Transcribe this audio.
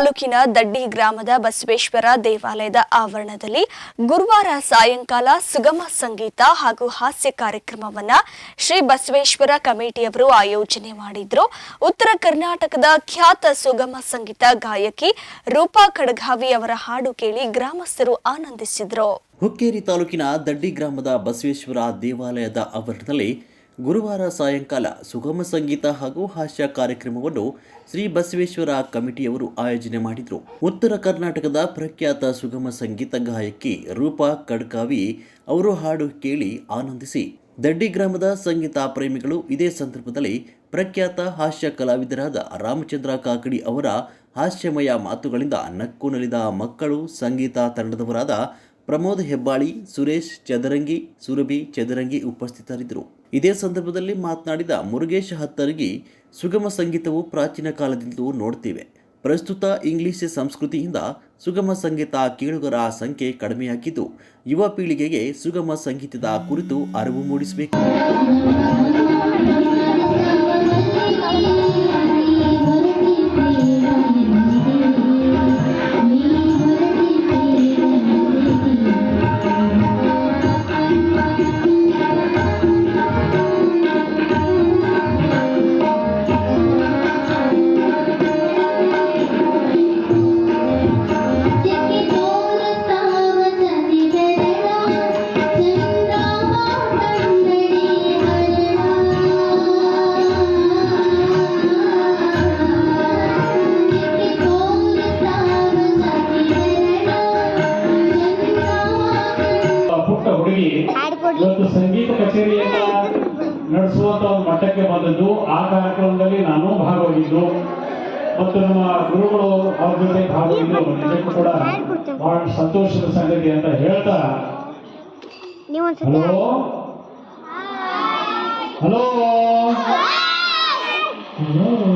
ತಾಲೂಕಿನ ದಡ್ಡಿ ಗ್ರಾಮದ ಬಸವೇಶ್ವರ ದೇವಾಲಯದ ಆವರಣದಲ್ಲಿ ಗುರುವಾರ ಸಾಯಂಕಾಲ ಸುಗಮ ಸಂಗೀತ ಹಾಗೂ ಹಾಸ್ಯ ಕಾರ್ಯಕ್ರಮವನ್ನ ಶ್ರೀ ಬಸವೇಶ್ವರ ಕಮಿಟಿಯವರು ಆಯೋಜನೆ ಮಾಡಿದ್ರು. ಉತ್ತರ ಕರ್ನಾಟಕದ ಖ್ಯಾತ ಸುಗಮ ಸಂಗೀತ ಗಾಯಕಿ ರೂಪಾ ಕಡಗಾವಿ ಅವರ ಹಾಡು ಕೇಳಿ ಗ್ರಾಮಸ್ಥರು ಆನಂದಿಸಿದ್ರು. ಹುಕ್ಕೇರಿ ತಾಲೂಕಿನ ದಡ್ಡಿ ಗ್ರಾಮದ ಬಸವೇಶ್ವರ ದೇವಾಲಯದ ಆವರಣದಲ್ಲಿ ಗುರುವಾರ ಸಾಯಂಕಾಲ ಸುಗಮ ಸಂಗೀತ ಹಾಗೂ ಹಾಸ್ಯ ಕಾರ್ಯಕ್ರಮವನ್ನು ಶ್ರೀ ಬಸವೇಶ್ವರ ಕಮಿಟಿಯವರು ಆಯೋಜನೆ ಮಾಡಿದರು. ಉತ್ತರ ಕರ್ನಾಟಕದ ಪ್ರಖ್ಯಾತ ಸುಗಮ ಸಂಗೀತ ಗಾಯಕಿ ರೂಪಾ ಕಡ್ಕಾವಿ ಅವರು ಹಾಡು ಕೇಳಿ ಆನಂದಿಸಿ. ದಡ್ಡಿ ಗ್ರಾಮದ ಸಂಗೀತ ಪ್ರೇಮಿಗಳು ಇದೇ ಸಂದರ್ಭದಲ್ಲಿ ಪ್ರಖ್ಯಾತ ಹಾಸ್ಯ ಕಲಾವಿದರಾದ ರಾಮಚಂದ್ರ ಕಾಕಡಿ ಅವರ ಹಾಸ್ಯಮಯ ಮಾತುಗಳಿಂದ ನಕ್ಕು ನಲಿದ ಮಕ್ಕಳು ಸಂಗೀತ ತಂಡದವರಾದ ಪ್ರಮೋದ್ ಹೆಬ್ಬಾಳಿ, ಸುರೇಶ್ ಚದರಂಗಿ, ಸುರಭಿ ಚದರಂಗಿ ಉಪಸ್ಥಿತರಿದ್ದರು. ಇದೇ ಸಂದರ್ಭದಲ್ಲಿ ಮಾತನಾಡಿದ ಮುರುಗೇಶ್ ಹತ್ತರಗಿ, ಸುಗಮ ಸಂಗೀತವು ಪ್ರಾಚೀನ ಕಾಲದಿಂದಲೂ ನೋಡ್ತೀವಿ. ಪ್ರಸ್ತುತ ಇಂಗ್ಲಿಷ್ ಸಂಸ್ಕೃತಿಯಿಂದ ಸುಗಮ ಸಂಗೀತ ಕೇಳುಗರ ಸಂಖ್ಯೆ ಕಡಿಮೆಯಾಗಿದ್ದು, ಯುವ ಪೀಳಿಗೆಗೆ ಸುಗಮ ಸಂಗೀತದ ಕುರಿತು ಅರಿವು ಮೂಡಿಸಬೇಕು. ಇವತ್ತು ಸಂಗೀತ ಕಚೇರಿಯನ್ನ ನಡೆಸುವಂತ ಒಂದು ಮಟ್ಟಕ್ಕೆ ಬಂದದ್ದು. ಆ ಕಾರ್ಯಕ್ರಮದಲ್ಲಿ ನಾನು ಭಾಗವಹಿದ್ದು. ಮತ್ತು ನಮ್ಮ ಗುರುಗಳು ಅವ್ರ ಜೊತೆ ಭಾಗವಹಿದ್ದು. ನಿಜಕ್ಕೂ ಕೂಡ ಬಹಳ ಸಂತೋಷದ ಸಂಗತಿ ಅಂತ ಹೇಳ್ತಾ. ಹಲೋ? ಹಲೋ? ಹಲೋ?